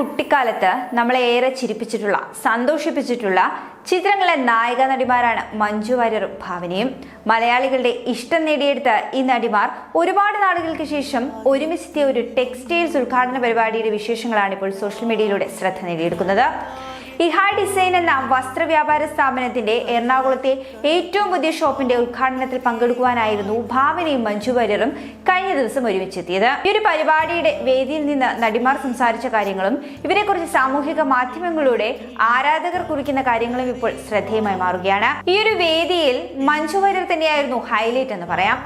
കുട്ടിക്കാലത്ത് നമ്മളെ ഏറെ ചിരിപ്പിച്ചിട്ടുള്ള സന്തോഷിപ്പിച്ചിട്ടുള്ള ചിത്രങ്ങളിലെ നായിക നടിമാരാണ് മഞ്ജു വാര്യറും ഭാവനയും. മലയാളികളുടെ ഇഷ്ടം നേടിയെടുത്ത ഈ നടിമാർ ഒരുപാട് നാളുകൾക്ക് ശേഷം ഒരുമിച്ചെത്തിയ ഒരു ടെക്സ്റ്റൈൽസ് ഉദ്ഘാടന പരിപാടിയുടെ വിശേഷങ്ങളാണ് ഇപ്പോൾ സോഷ്യൽ മീഡിയയിലൂടെ ശ്രദ്ധ നേടിയെടുക്കുന്നത്. ഇഹാ ഡിസൈൻ എന്ന വസ്ത്രവ്യാപാര സ്ഥാപനത്തിന്റെ എറണാകുളത്തെ ഏറ്റവും പുതിയ ഷോപ്പിന്റെ ഉദ്ഘാടനത്തിൽ പങ്കെടുക്കുവാനായിരുന്നു ഭാവനയും മഞ്ജു വാര്യറും കഴിഞ്ഞ ദിവസം ഒരുമിച്ചെത്തിയത്. ഈ ഒരു പരിപാടിയുടെ വേദിയിൽ നിന്ന് നടിമാർ സംസാരിച്ച കാര്യങ്ങളും ഇവരെക്കുറിച്ച് സാമൂഹിക മാധ്യമങ്ങളിലൂടെ ആരാധകർ കുറിക്കുന്ന കാര്യങ്ങളും ഇപ്പോൾ ശ്രദ്ധേയമായി മാറുകയാണ്. ഈ ഒരു വേദിയിൽ മഞ്ജു വാര്യർ തന്നെയായിരുന്നു ഹൈലൈറ്റ് എന്ന് പറയാം.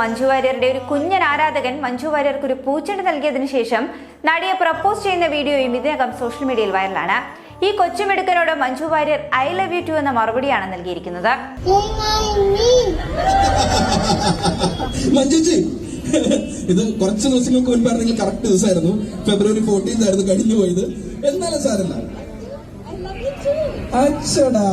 മഞ്ജു വാര്യരുടെ ഒരു കുഞ്ഞൻ ആരാധകൻ മഞ്ജു വാര്യർക്ക് ഒരു പൂച്ചെണ്ട് നൽകിയതിനു ശേഷം നടിയെ പ്രപ്പോസ് ചെയ്യുന്ന വീഡിയോയും ഇതിനകം സോഷ്യൽ മീഡിയയിൽ വൈറലാണ്. ഈ കൊച്ചുമിടുക്കനോട് Manju Warrier I love you too എന്ന മറുപടിയാണ് നൽകിയിരിക്കുന്നത്. ഇത് കുറച്ച് ദിവസങ്ങൾക്ക് മുൻപായിരുന്നെങ്കിൽ കറക്റ്റ് ദിവസമായിരുന്നു. ഫെബ്രുവരി ഫോർട്ടീൻത് ആയിരുന്നു കഴിഞ്ഞു പോയത്. എന്നാലും സാരല്ല അച്ഛടാ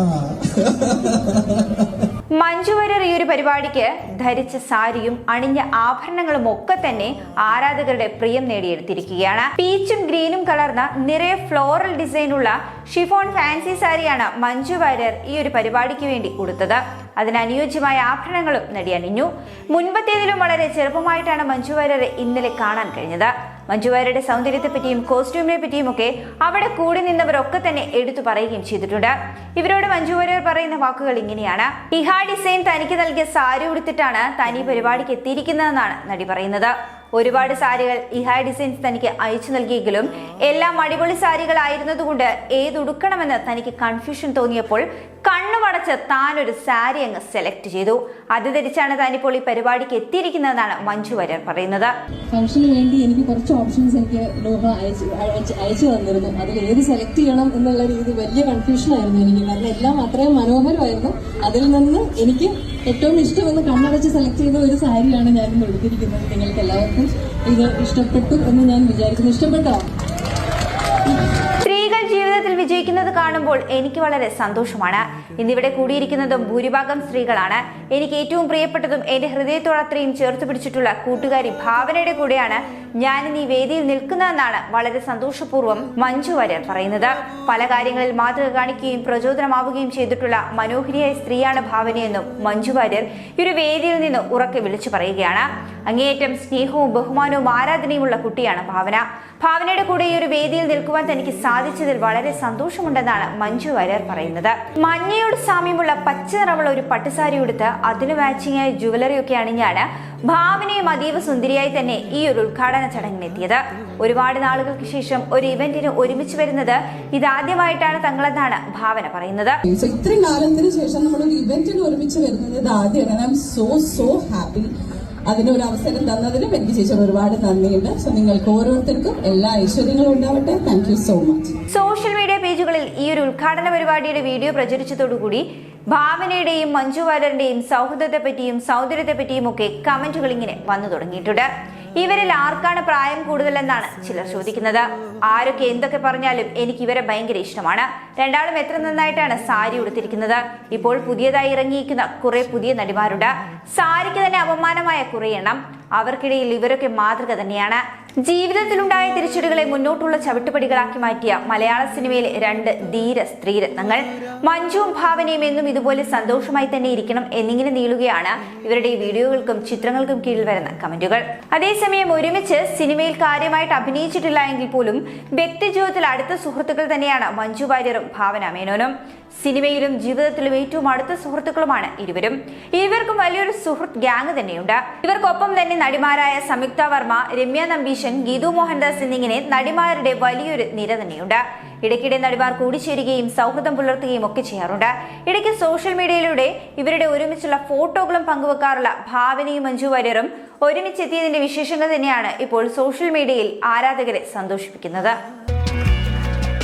മഞ്ജു വാര്യർ ഈ ഒരു പരിപാടിക്ക് ധരിച്ച സാരിയും അണിഞ്ഞ ആഭരണങ്ങളും ഒക്കെ തന്നെ ആരാധകരുടെ പ്രിയം നേടിയെടുത്തിരിക്കുകയാണ്. പീച്ചും ഗ്രീനും കലർന്ന നിറയെ ഫ്ലോറൽ ഡിസൈനുള്ള ഷിഫോൺ ഫാൻസി സാരിയാണ് മഞ്ജു വാര്യർ ഈ ഒരു പരിപാടിക്ക് വേണ്ടി ഉടുത്തത്. അതിന് അനുയോജ്യമായ ആഭരണങ്ങളും നടി അണിഞ്ഞു. മുൻപത്തേതിലും വളരെ ചെറുപ്പമായിട്ടാണ് മഞ്ജു വാര്യരെ ഇന്നലെ കാണാൻ കഴിഞ്ഞത്. മഞ്ജു വാര്യരുടെ സൗന്ദര്യത്തെ പറ്റിയും കോസ്റ്റ്യൂമിനെ പറ്റിയും ഒക്കെ അവിടെ കൂടി നിന്നവരൊക്കെ തന്നെ എടുത്തു പറയുകയും ചെയ്തിട്ടുണ്ട്. ഇവരോട് മഞ്ജു വാര്യർ പറയുന്ന വാക്കുകൾ ഇങ്ങനെയാണ്. ഇഹാ ഡിസൈൻ തനിക്ക് നൽകിയ സാരി ഉടുത്തിട്ടാണ് തനി പരിപാടിക്ക് എത്തിയിരിക്കുന്നതെന്നാണ് നടി പറയുന്നത്. ഒരുപാട് സാരികൾ ഇഹാ ഡിസൈൻസ് തനിക്ക് അയച്ചു നൽകിയെങ്കിലും എല്ലാം അടിപൊളി സാരികളായിരുന്നതുകൊണ്ട് ഏതുടുക്കണമെന്ന് തനിക്ക് കൺഫ്യൂഷൻ തോന്നിയപ്പോൾ കണ്ണുമടച്ച് താനൊരു സാരി അങ്ങ് സെലക്ട് ചെയ്തു. അത് ധരിച്ചാണ് താനിപ്പോൾ ഈ പരിപാടിക്ക് എത്തിയിരിക്കുന്നതെന്നാണ് മഞ്ജു വാര്യർ പറയുന്നത്. ഫംഗ്ഷന് വേണ്ടി എനിക്ക് കുറച്ച് ഓപ്ഷൻസ് എനിക്ക് ലോഹ അയച്ചു തന്നിരുന്നു. അതിൽ ഏത് സെലക്ട് ചെയ്യണം എന്നുള്ള രീതി വലിയ കൺഫ്യൂഷൻ ആയിരുന്നു എനിക്ക്. കാരണം എല്ലാം അത്രയും മനോഹരമായിരുന്നു. അതിൽ നിന്ന് എനിക്ക് ഏറ്റവും ഇഷ്ടമെന്ന് കണ്ണടച്ച് സെലക്ട് ചെയ്ത ഒരു സാരിയാണ് ഞാൻ ഇന്ന് എടുത്തിരിക്കുന്നത് നിങ്ങൾക്ക് എല്ലാവർക്കും ഇത് ഇഷ്ടപ്പെട്ടു എന്ന് ഞാൻ വിചാരിക്കുന്നു. ഇഷ്ടപ്പെട്ടോ? കാണുമ്പോൾ എനിക്ക് വളരെ സന്തോഷമാണ്. ഇന്നിവിടെ കൂടിയിരിക്കുന്നതും ഭൂരിഭാഗം സ്ത്രീകളാണ്. എനിക്ക് ഏറ്റവും പ്രിയപ്പെട്ടതും എന്റെ ഹൃദയത്തോടത്രയും ചേർത്ത് പിടിച്ചിട്ടുള്ള കൂട്ടുകാരി ഭാവനയുടെ കൂടെയാണ് ഞാൻ ഈ വേദിയിൽ നിൽക്കുന്നതെന്നാണ് വളരെ സന്തോഷപൂർവം മഞ്ജു വാര്യർ പറയുന്നത്. പല കാര്യങ്ങളിൽ മാതൃക കാണിക്കുകയും പ്രചോദനമാവുകയും ചെയ്തിട്ടുള്ള മനോഹരിയായ സ്ത്രീയാണ് ഭാവനയെന്നും മഞ്ജു വാര്യർ ഈ ഒരു വേദിയിൽ നിന്ന് ഉറക്കെ വിളിച്ചു പറയുകയാണ്. അങ്ങേയറ്റം സ്നേഹവും ബഹുമാനവും ആരാധനയുമുള്ള കുട്ടിയാണ് ഭാവന. ഭാവനയുടെ കൂടെ ഈ ഒരു വേദിയിൽ നിൽക്കുവാൻ തനിക്ക് സാധിച്ചതിൽ വളരെ സന്തോഷമുണ്ടെന്നാണ് മഞ്ജു വാര്യർ പറയുന്നത്. മഞ്ഞയോട് സാമ്യമുള്ള പച്ച നിറമുള്ള ഒരു പട്ടുസാരി ഉടുത്ത് അതിന് മാച്ചിങ് ആയ ജുവലറി ഒക്കെ അണിഞ്ഞാണ് ഭാവനയും അതീവ സുന്ദരിയായി തന്നെ ഈ ഒരു ഉദ്ഘാടന ചടങ്ങിനെത്തിയത്. ഒരുപാട് നാളുകൾക്ക് ശേഷം ഒരു ഇവന്റിന് ഒരുമിച്ച് വരുന്നത് ഇതാദ്യമായിട്ടാണ് തങ്ങളെന്നാണ് ഭാവന പറയുന്നത്. ഇത്രയും കാലത്തിന് ശേഷം നമ്മൾ ഒരു ഇവന്റിന് ഒരുമിച്ച് വരുന്നത് ആദ്യമാണ് I'm so so happy അതിനൊരു അവസരം തന്നതിലും എനിക്ക് ചേച്ചി ഒരുപാട് നന്ദിയുണ്ട്. സോ നിങ്ങൾക്ക് ഓരോരുത്തർക്കും എല്ലാ ഐശ്വര്യങ്ങളും ഉണ്ടാവട്ടെ. Thank so much social media പേജുകളിൽ ഈ ഒരു ഉദ്ഘാടന പരിപാടിയുടെ വീഡിയോ പ്രചരിച്ചതോടുകൂടി ഭാവനയുടെയും മഞ്ജു വാര്യറിന്റെയും സൗഹൃദത്തെ പറ്റിയും സൗന്ദര്യത്തെ പറ്റിയും ഒക്കെ കമന്റുകൾ ഇങ്ങനെ വന്നു തുടങ്ങിയിട്ടുണ്ട്. ഇവരിൽ ആർക്കാണ് പ്രായം കൂടുതലെന്നാണ് ചിലർ ചോദിക്കുന്നത്. ആരൊക്കെ എന്തൊക്കെ പറഞ്ഞാലും എനിക്ക് ഇവരെ ഭയങ്കര ഇഷ്ടമാണ്. രണ്ടാളും എത്ര നന്നായിട്ടാണ് സാരി ഉടുത്തിരിക്കുന്നത്. ഇപ്പോൾ പുതിയതായി ഇറങ്ങിയിരിക്കുന്ന കുറെ പുതിയ നടിമാരുണ്ട്. സാരിക്ക് തന്നെ അപമാനമായ കുറെ എണ്ണം. അവർക്കിടയിൽ ഇവരൊക്കെ മാതൃക തന്നെയാണ്. ജീവിതത്തിലുണ്ടായ തിരിച്ചടികളെ മുന്നോട്ടുള്ള ചവിട്ടുപടികളാക്കി മാറ്റിയ മലയാള സിനിമയിലെ രണ്ട് ധീര സ്ത്രീരത്നങ്ങൾ. മഞ്ജുവും ഭാവനയും എന്നും ഇതുപോലെ സന്തോഷമായി തന്നെ ഇരിക്കണം എന്നിങ്ങനെ നീളുകയാണ് ഇവരുടെ വീഡിയോകൾക്കും ചിത്രങ്ങൾക്കും കീഴിൽ വരുന്ന കമന്റുകൾ. അതേസമയം ഒരുമിച്ച് സിനിമയിൽ കാര്യമായിട്ട് അഭിനയിച്ചിട്ടില്ല എങ്കിൽ പോലും വ്യക്തിജീവിതത്തിൽ അടുത്ത സുഹൃത്തുക്കൾ തന്നെയാണ് മഞ്ജു വാര്യറും ഭാവന മേനോനും. സിനിമയിലും ജീവിതത്തിലും ഏറ്റവും അടുത്ത സുഹൃത്തുക്കളുമാണ് ഇരുവരും. ഇരുവർക്കും വലിയൊരു സുഹൃത്ത് ഗ്യാങ് തന്നെയുണ്ട്. ഇവർക്കൊപ്പം തന്നെ നടിമാരായ സംയുക്ത വർമ്മ രമ്യ നമ്പീശൻ ഗീതു മോഹൻദാസ് എന്നിങ്ങനെ നടിമാരുടെ വലിയൊരു നിര തന്നെയുണ്ട്. ഇടയ്ക്കിടെ നടിമാർ കൂടിച്ചേരുകയും സൗഹൃദം പുലർത്തുകയും ഒക്കെ ചെയ്യാറുണ്ട്. ഇടയ്ക്ക് സോഷ്യൽ മീഡിയയിലൂടെ ഇവരുടെ ഒരുമിച്ചുള്ള ഫോട്ടോകളും പങ്കുവെക്കാറുള്ള ഭാവനയും മഞ്ജു വാര്യറും ഒരുമിച്ചെത്തിയതിന്റെ വിശേഷങ്ങൾ തന്നെയാണ് ഇപ്പോൾ സോഷ്യൽ മീഡിയയിൽ ആരാധകരെ സന്തോഷിപ്പിക്കുന്നത്.